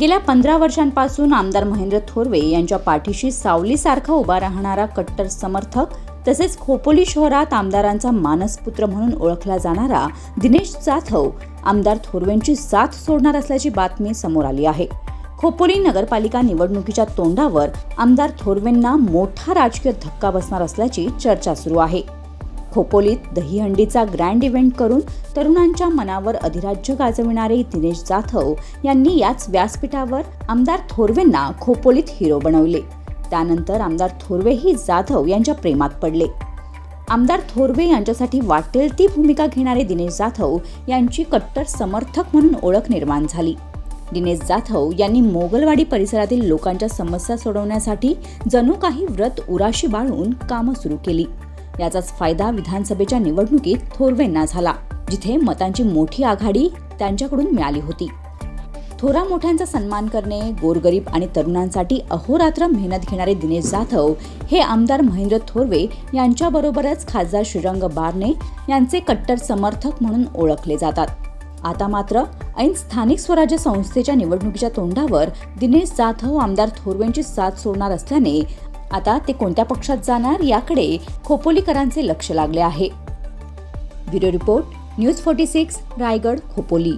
गेल्या पंधरा वर्षांपासून आमदार महेंद्र थोरवे यांच्या पाठीशी सावलीसारखा उभा राहणारा कट्टर समर्थक तसेच खोपोली शहरात आमदारांचा मानसपुत्र म्हणून ओळखला जाणारा दिनेश जाधव आमदार थोरवेंची साथ सोडणार असल्याची बातमी समोर आली आहे. खोपोली नगरपालिका निवडणुकीच्या तोंडावर आमदार थोरवेंना मोठा राजकीय धक्का बसणार असल्याची चर्चा सुरू आहे. खोपोलीत दहीहंडीचा ग्रँड इव्हेंट करून तरुणांच्या मनावर अधिराज्य गाजविणारे दिनेश जाधव यांनी याच व्यासपीठावर आमदार थोरवेंना खोपोलीत हिरो बनवले. त्यानंतर आमदार थोरवेही जाधव यांच्या प्रेमात पडले. आमदार थोरवे यांच्यासाठी वाटेल ती भूमिका घेणारे दिनेश जाधव यांची कट्टर समर्थक म्हणून ओळख निर्माण झाली. दिनेश जाधव यांनी मोगलवाडी परिसरातील लोकांच्या समस्या सोडवण्यासाठी जणू काही व्रत उराशी बाळून कामं सुरू केली. याचाच फायदा विधानसभेच्या निवडणुकीत थोरवेंना झाला जिथे मतांची मोठी आघाडी त्यांच्याकडून मिळाली होती. थोरा मोठ्यांचा सन्मान करणे गोरगरीब आणि तरुणांसाठी अहोरात्र मेहनत घेणारे दिनेश जाधव हे आमदार महेंद्र थोरवे यांच्याबरोबरच खासदार श्रीरंग बारणे यांचे कट्टर समर्थक म्हणून ओळखले जातात. आता मात्र ऐन स्थानिक स्वराज्य संस्थेच्या निवडणुकीच्या तोंडावर दिनेश जाधव आमदार थोरवेंची साथ सोडणार असल्याने आता ते कोणत्या पक्षात जाणार याकडे खोपोलीकरांचे लक्ष लागले आहे. Bureau report news forty six Raigad Khopoli.